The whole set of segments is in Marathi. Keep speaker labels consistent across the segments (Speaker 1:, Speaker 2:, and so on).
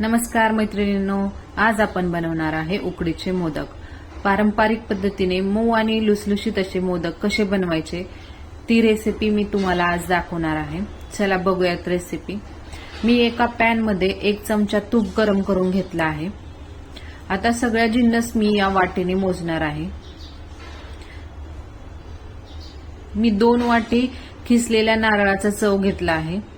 Speaker 1: नमस्कार मैत्रिणींनो आज आपण बनवणार आहे उकडीचे मोदक. पारंपरिक पद्धतीने मऊ आणि लुसलुशीत असे मोदक कसे बनवायचे ती रेसिपी मी तुम्हाला आज दाखवणार आहे. चला बघूयात रेसिपी मी एका पॅनमध्ये एक चमचा तूप गरम करून घेतला आहे. आता सगळ्या जिन्नस मी या वाटीने मोजणार आहे. मी दोन वाटी खिसलेल्या नारळाचा चव घेतला आहे.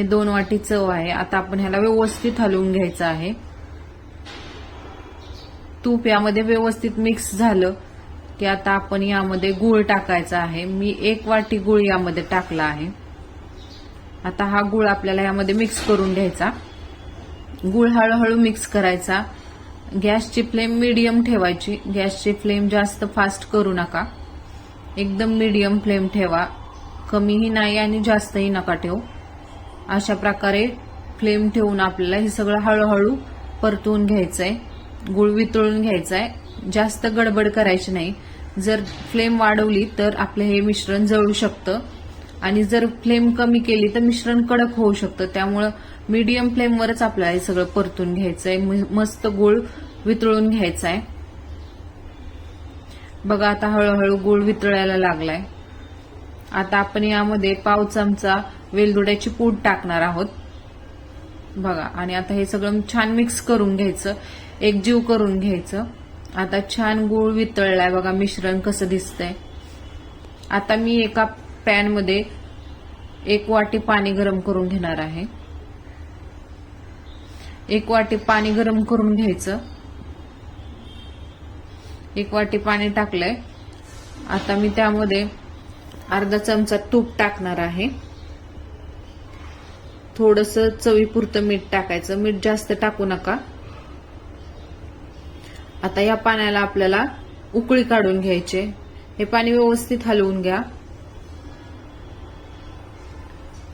Speaker 1: हे दोन वाटी चव आहे. आता आपण ह्याला व्यवस्थित हलवून घ्यायचं आहे. तूप यामध्ये व्यवस्थित मिक्स झालं की आता आपण यामध्ये गुळ टाकायचा आहे. मी एक वाटी गुळ यामध्ये टाकला आहे. आता हा गुळ आपल्याला यामध्ये मिक्स करून घ्यायचा. गुळ हळूहळू मिक्स करायचा. गॅसची फ्लेम मीडियम ठेवायची. गॅसची फ्लेम जास्त फास्ट करू नका. एकदम मीडियम फ्लेम ठेवा. कमीही नाही आणि जास्तही नका ठेवू. अशा प्रकारे फ्लेम ठेवून आपल्याला हे सगळं हळूहळू परतवून घ्यायचंय गुळ वितळून घ्यायचंय. जास्त गडबड करायची नाही. जर फ्लेम वाढवली तर आपलं हे मिश्रण जळू शकतं. आणि जर फ्लेम कमी केली तर मिश्रण कडक होऊ शकतं. त्यामुळं मीडियम फ्लेमवरच आपल्याला हे सगळं परतून घ्यायचंय. म- मस्त गुळ वितळून घ्यायचाय. बघा आता हळूहळू गुळ वितळायला लागलाय. आता आपण यामध्ये पाव चमचा वेलदोड्याची पूड टाकणार आहोत. बघा आणि आता हे सगळं छान मिक्स करून घ्यायचं. एकजीव करून घ्यायचं. आता छान गुळ वितळलाय बघा मिश्रण कसं दिसतंय. आता मी एका पॅनमध्ये एक वाटी पाणी गरम करून घेणार आहे. एक वाटी पाणी गरम करून घ्यायचं. एक वाटी पाणी टाकलंय. आता मी त्यामध्ये अर्धा चमचा तूप टाकणार आहे. थोडस चवीपुरतं मीठ टाकायचं. मीठ जास्त टाकू नका. आता या पाण्याला आपल्याला उकळी काढून घ्यायचे. हे पाणी व्यवस्थित हलवून घ्या.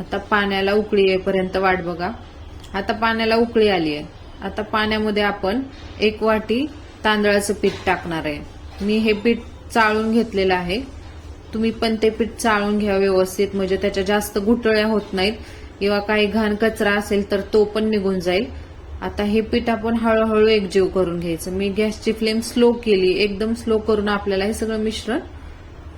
Speaker 1: आता पाण्याला उकळी येईपर्यंत वाट बघा. आता पाण्याला उकळी आली आहे. आता पाण्यामध्ये आपण एक वाटी तांदळाचं पीठ टाकणार आहे. मी हे पीठ चाळून घेतलेलं आहे. तुम्ही पण ते पीठ चाळून घ्या व्यवस्थित. म्हणजे त्याच्या जास्त गुटळ्या होत नाहीत. किंवा काही घाण कचरा असेल तर तो पण निघून जाईल. आता हे पीठ आपण हळूहळू एकजीव करून घ्यायचं. मी गॅसची फ्लेम स्लो केली. एकदम स्लो करून आपल्याला हे सगळं मिश्रण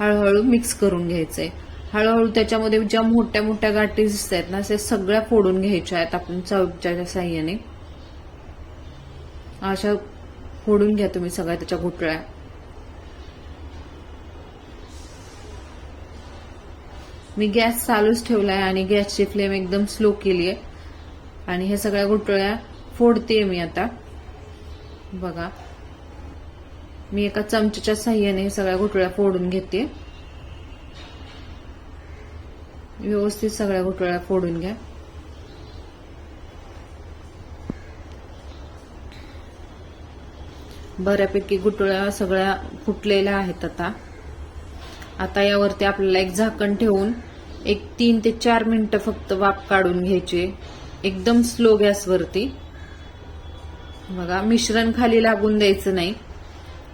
Speaker 1: हळूहळू मिक्स करून घ्यायचंय. हळूहळू त्याच्यामध्ये ज्या मोठ्या मोठ्या गाठी दिसत आहेत ना ते सगळ्या फोडून घ्यायच्या आहेत आपण चौकच्या साह्याने. अशा फोडून घ्या तुम्ही सगळ्या त्याच्या गुटळ्या मी गॅस चालूच ठेवलाय आणि गॅसची फ्लेम एकदम स्लो केली आहे आणि हे सगळ्या गुटळ्या फोडते मी आता. बघा. मी एका चमच्याच्या साह्याने हे सगळ्या गुटळ्या फोडून घेते. व्यवस्थित सगळ्या गुटळ्या फोडून घ्या. बऱ्यापैकी गुटळ्या सगळ्या फुटलेल्या आहेत आता. आता यावरती आपल्याला एक झाकण ठेवून एक तीन ते चार मिनिटं फक्त वाफ काढून घ्यायचे. एकदम स्लो गॅसवरती. बघा मिश्रण खाली लागून द्यायचं नाही.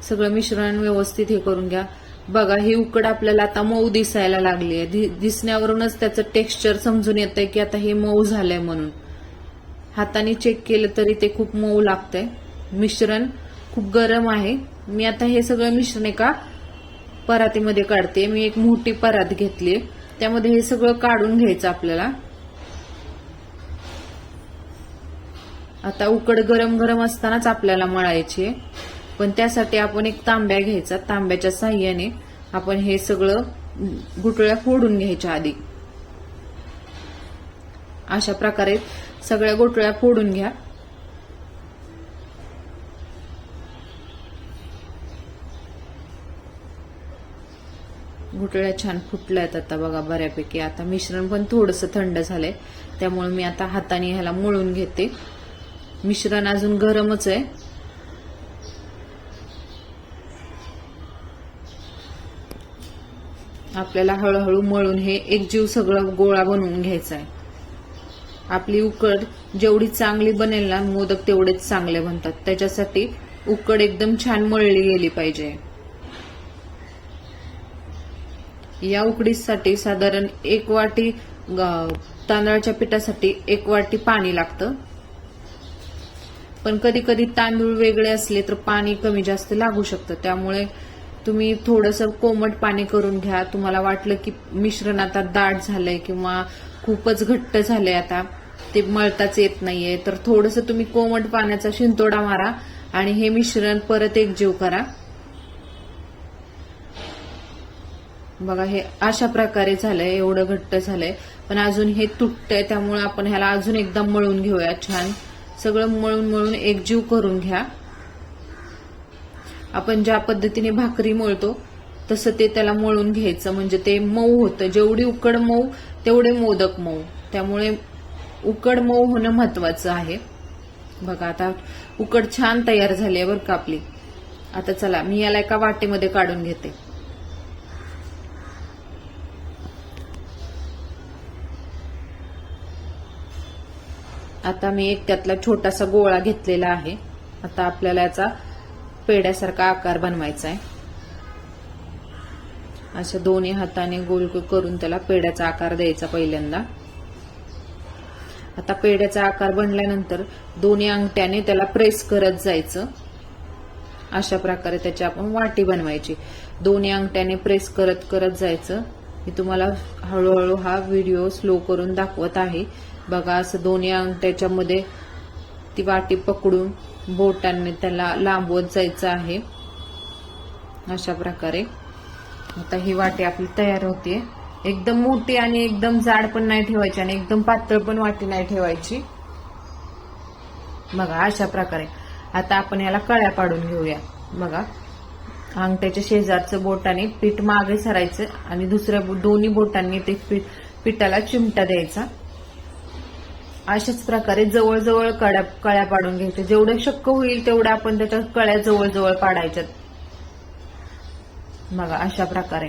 Speaker 1: सगळं मिश्रण व्यवस्थित हे करून घ्या. बघा हे उकड आपल्याला आता मऊ दिसायला लागली आहे. दिसण्यावरूनच त्याचं टेक्स्चर समजून येतंय की आता हे मऊ झालंय म्हणून. हाताने चेक केलं तरी ते खूप मऊ लागतंय. मिश्रण खूप गरम आहे. मी आता हे सगळं मिश्रण एका परातीमध्ये काढते. मी एक मोठी परात घेतली त्यामध्ये हे सगळं काढून घ्यायचं आपल्याला. आता उकड गरम गरम असतानाच आपल्याला मळायची. आहे पण त्यासाठी आपण एक तांब्या घ्यायचा. तांब्याच्या साह्याने आपण हे सगळं गुटळ्या फोडून घ्यायच्या आधी. अशा प्रकारे सगळ्या गुटळ्या फोडून घ्या. घोटळ्या छान फुटल्या आहेत आता बघा बऱ्यापैकी. आता मिश्रण पण थोडंसं थंड झालंय. त्यामुळे मी आता हाताने ह्याला मळून घेते. मिश्रण अजून गरमच आहे. आपल्याला हळूहळू मळून हे एकजीव सगळं गोळा बनवून घ्यायचा आहे आपली उकड जेवढी चांगली बनेल ना मोदक तेवढेच चांगले बनतात. त्याच्यासाठी उकड एकदम छान मळली गेली पाहिजे. या उकडीसाठी साधारण एक वाटी तांदळाच्या पिठासाठी एक वाटी पाणी लागतं. पण कधी कधी तांदूळ वेगळे असले तर पाणी कमी जास्त लागू शकतं. त्यामुळे तुम्ही थोडंसं कोमट पाणी करून घ्या. तुम्हाला वाटलं की मिश्रण आता दाट झालंय किंवा खूपच घट्ट झालंय आता ते मळताच येत नाहीये. तर थोडंसं तुम्ही कोमट पाण्याचा शिंतोडा मारा आणि हे मिश्रण परत एकजीव करा. बघा हे अशा प्रकारे झालंय एवढं घट्ट झालंय. पण अजून हे तुटतंय त्यामुळे आपण ह्याला अजून एकदा मळून घेऊया छान. सगळं मळून मळून एकजीव करून घ्या. आपण ज्या पद्धतीने भाकरी मळतो तसं ते त्याला मळून घ्यायचं. म्हणजे ते मऊ होतं. जेवढी उकड मऊ तेवढे मोदक मऊ. त्यामुळे उकड मऊ होणं महत्वाचं आहे. बघा आता उकड छान तयार झाली आहे बरं का आपली. आता चला मी याला एका वाटेमध्ये काढून घेते. आता मी एक त्यातला छोटासा गोळा घेतलेला आहे. आता आपल्याला याचा पेड्यासारखा आकार बनवायचा आहे. अशा दोन्ही हाताने गोल करून त्याला पेड्याचा आकार द्यायचा पहिल्यांदा. आता पेड्याचा आकार बनल्यानंतर दोन्ही अंगठ्याने त्याला प्रेस करत जायचं. अशा प्रकारे त्याची आपण वाटी बनवायची. दोन्ही अंगठ्याने प्रेस करत करत जायचं. मी तुम्हाला हळूहळू हा व्हिडिओ स्लो करून दाखवत आहे. बघा असं दोन्ही अंगठ्याच्यामध्ये ती वाटी पकडून बोटांनी त्याला लांबवत जायचं आहे. अशा प्रकारे. आता ही वाटी आपली तयार होते. एकदम मोठी आणि एकदम जाड पण नाही ठेवायची आणि एकदम पातळ पण वाटी नाही ठेवायची. बघा अशा प्रकारे. आता आपण याला कळ्या पाडून घेऊया. बघा अंगठ्याच्या शेजारचं बोटाने पीठ मागे सरायचं आणि दुसऱ्या दोन्ही बोटांनी ते पीठ पिठाला चिमटा द्यायचा. अशाच प्रकारे जवळजवळ कळ्या कळ्या पाडून घ्यायच्या जेवढं शक्य होईल तेवढ्या आपण त्याच्या कळ्या जवळजवळ पाडायच्यात. बघा अशा प्रकारे.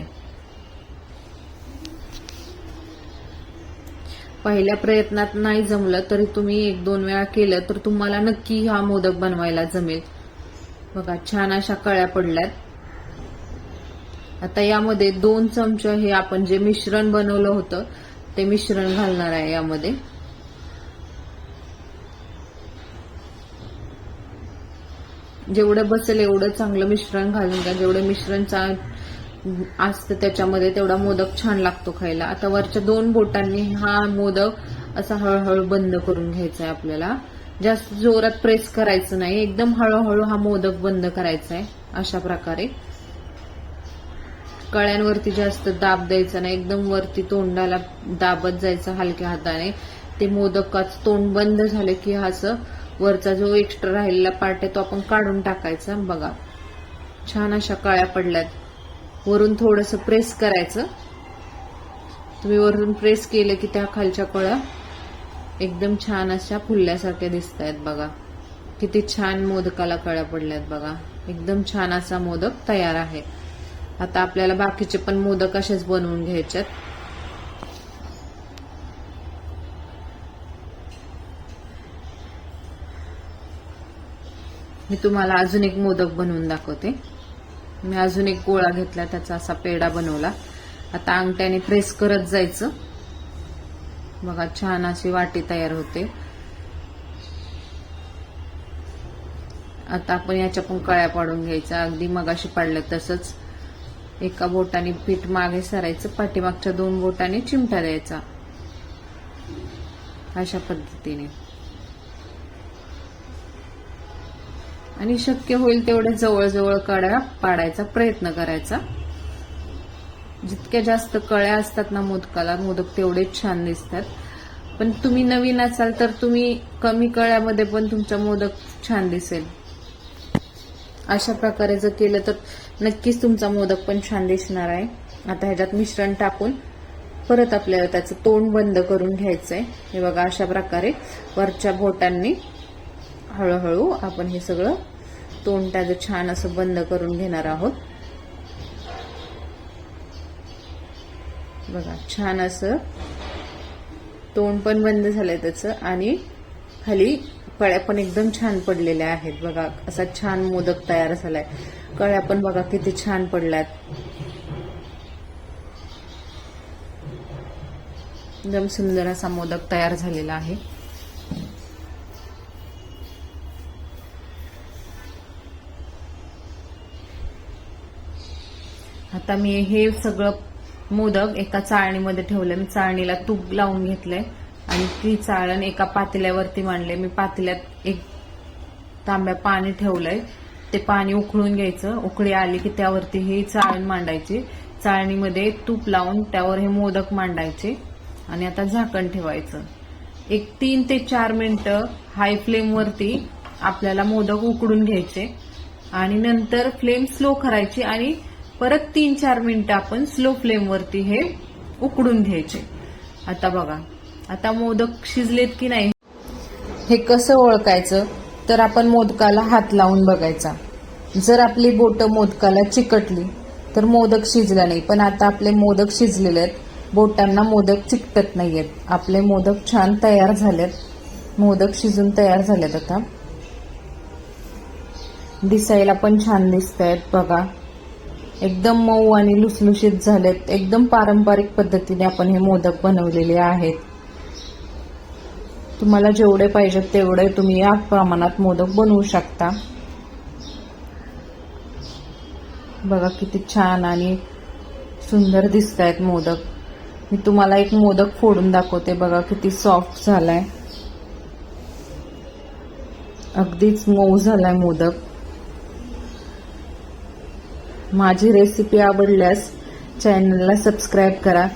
Speaker 1: पहिल्या प्रयत्नात नाही जमलं तरी तुम्ही एक दोन वेळा केलं तर तुम्हाला नक्की हा मोदक बनवायला जमेल. बघा छान अशा कळ्या पडल्यात. आता यामध्ये दोन चमचे हे आपण जे मिश्रण बनवलं होतं ते मिश्रण घालणार आहे यामध्ये. जेवढं बसेल एवढं चांगलं मिश्रण घालून घ्या. जेवढं मिश्रण चा असतं त्याच्यामध्ये तेवढा मोदक छान लागतो खायला. आता वरच्या दोन बोटांनी हा मोदक असा हळूहळू बंद करून घ्यायचा आहे आपल्याला. जास्त जोरात प्रेस करायचं नाही. एकदम हळूहळू हा मोदक बंद करायचा आहे अशा प्रकारे. कळ्यांवरती जास्त दाब द्यायचा नाही. एकदम वरती तोंडाला दाबत जायचं हलक्या हाताने. ते मोदकाच तोंड बंद झालं की हा असं वरचा जो एक्स्ट्रा राहिलेला पार्ट आहे तो आपण काढून टाकायचा. बघा छान अशा कळ्या पडल्यात. वरून थोडस प्रेस करायचं. तुम्ही वरून प्रेस केलं की त्या खालच्या कळ्या एकदम छान अशा फुलल्यासारख्या दिसत आहेत बघा. किती छान मोदकाला कळ्या पडल्यात बघा. एकदम छान असा मोदक तयार आहे. आता आपल्याला बाकीचे पण मोदक असेच बनवून घ्यायच्यात मी तुम्हाला अजून एक मोदक बनवून दाखवते. मी अजून एक गोळा घेतला त्याचा असा पेढा बनवला. आता अंगठ्याने प्रेस करत जायचं. बघा छान अशी वाटी तयार होते. आता आपण याच्या पण कळ्या पाडून घ्यायचा अगदी मगाशी पाडलं तसंच. एका बोटाने पीठ मागे सरायचं पाठीमागच्या दोन बोटाने चिमटा द्यायचा. अशा पद्धतीने. आणि शक्य होईल तेवढे जवळजवळ कळ्या पाडायचा प्रयत्न करायचा. जितक्या जास्त कळ्या असतात ना मोदकाला मोदक तेवढेच छान दिसतात. पण तुम्ही नवीन असाल तर तुम्ही कमी कळ्यामध्ये पण तुमचा मोदक छान दिसेल. अशा प्रकारे जर केलं तर नक्कीच तुमचा मोदक पण छान दिसणार आहे. आता ह्याच्यात मिश्रण टाकून परत आपल्याला त्याचं तोंड बंद करून घ्यायचं आहे हे बघा अशा प्रकारे वरच्या बोटांनी हळूहळू आपण हे सगळं तोंड त्याचं छान असं बंद करून घेणार आहोत. बघा छान असं तोंड पण बंद झालंय त्याचं आणि खाली कळ्या पण एकदम छान पडलेल्या आहेत. बघा असा छान मोदक तयार झालाय. कळ्या पण बघा किती छान पडल्यात. एकदम सुंदर असा मोदक तयार झालेला आहे. आता मी हे सगळं मोदक एका चाळणीमध्ये ठेवले मी चाळणीला तूप लावून घेतलंय. आणि ती चाळण एका पातेल्यावरती मांडले मी पातेल्यात एक तांब्या पाणी ठेवलंय. ते पाणी उकळून घ्यायचं. उकळी आली की त्यावरती ही चाळण मांडायची. चाळणीमध्ये तूप लावून त्यावर हे मोदक मांडायचे. आणि आता झाकण ठेवायचं. एक तीन ते चार मिनटं हाय फ्लेमवरती आपल्याला मोदक उकडून घ्यायचे. आणि नंतर फ्लेम स्लो करायची आणि परत तीन चार मिनिटं आपण स्लो फ्लेमवरती हे उकडून घ्यायचे. आता बघा आता मोदक शिजलेत की नाही हे कसं ओळखायचं? तर आपण मोदकाला हात लावून बघायचा. जर आपली बोटं मोदकाला चिकटली तर मोदक शिजला नाही. पण आता आपले मोदक शिजलेले आहेत. बोटांना मोदक चिकटत नाही आहेत आपले मोदक छान तयार झालेत. मोदक शिजून तयार झालेत आता. दिसायला पण छान दिसत आहेत बघा. एकदम मऊ आणि लुसलुशीत झालेत. एकदम पारंपरिक पद्धतीने आपण हे मोदक बनवलेले आहेत. तुम्हाला जेवढे पाहिजेत तेवढे तुम्ही या प्रमाणात मोदक बनवू शकता. बघा किती छान आणि सुंदर दिसत आहेत मोदक. मी तुम्हाला एक मोदक फोडून दाखवते. बघा किती सॉफ्ट झालाय. अगदीच मऊ झालाय मोदक. माझी रेसिपी आवडल्यास चॅनलला सबस्क्राईब करा.